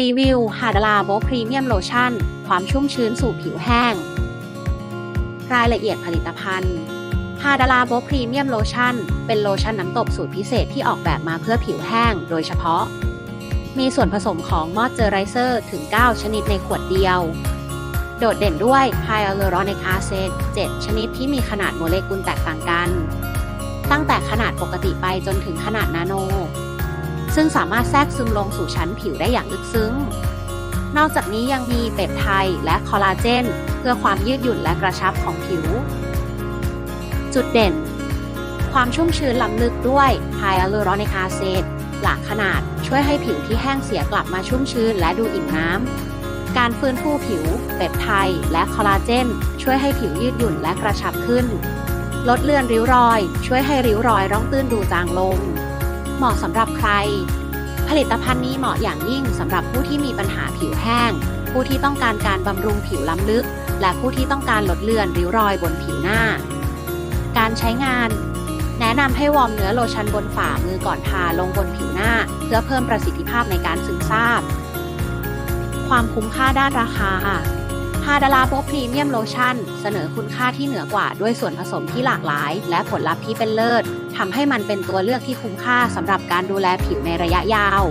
รีวิวฮาดลาโบพรีเมียมโลชั่น ความชุ่มชื้นสู่ผิวแห้ง รายละเอียดผลิตภัณฑ์ฮาดาลาโบพรีเมียมโลชั่น เป็นโลชั่นน้ำตบสูตรพิเศษที่ออกแบบมาเพื่อผิวแห้งโดยเฉพาะ มีส่วนผสมของมอสเจอไรเซอร์ถึง 9 ชนิดในขวดเดียว โดดเด่นด้วยไฮอะลูรอนิกอาซิด7ชนิดที่มีขนาดโมเลกุลแตกต่างกัน ตั้งแต่ขนาดปกติไปจนถึงขนาดนาโน ซึ่งสามารถแทรกซึมลงสู่ชั้นผิวได้อย่างลึกซึ้ง นอกจากนี้ยังมีเปปไทด์และคอลลาเจน เพื่อความยืดหยุ่นและกระชับของผิว จุดเด่น ความชุ่มชื้นล้ำลึกด้วยไฮอะลูรอนิกอาซิดหลากขนาดช่วยให้ผิวที่แห้งเสียกลับมาชุ่มชื้นและดูอิ่มน้ำ การฟื้นฟูผิวเปปไทด์และคอลลาเจน ช่วยให้ผิวยืดหยุ่นและกระชับขึ้น ลดเลือนริ้วรอย ช่วยให้ริ้วรอยร่องตื้นดูจางลง เหมาะสำหรับใคร ผลิตภัณฑ์นี้เหมาะอย่างยิ่งสำหรับผู้ที่มีปัญหาผิวแห้ง ผู้ที่ต้องการการบำรุงผิวล้ำลึก และผู้ที่ต้องการลดเลือนริ้วรอยบนผิวหน้า การใช้งาน แนะนำให้วอร์มเนื้อโลชั่นบนฝ่ามือก่อนทาลงบนผิวหน้า เพื่อเพิ่มประสิทธิภาพในการซึมซาบ ความคุ้มค่าด้านราคา ฮาดาลาโบพรีเมียมโลชั่น เสนอคุณค่าที่เหนือกว่าด้วยส่วนผสมที่หลากหลาย และผลลัพธ์ที่เป็นเลิศทำให้มันเป็นตัวเลือกที่คุ้มค่าสำหรับการดูแลผิวในระยะยาว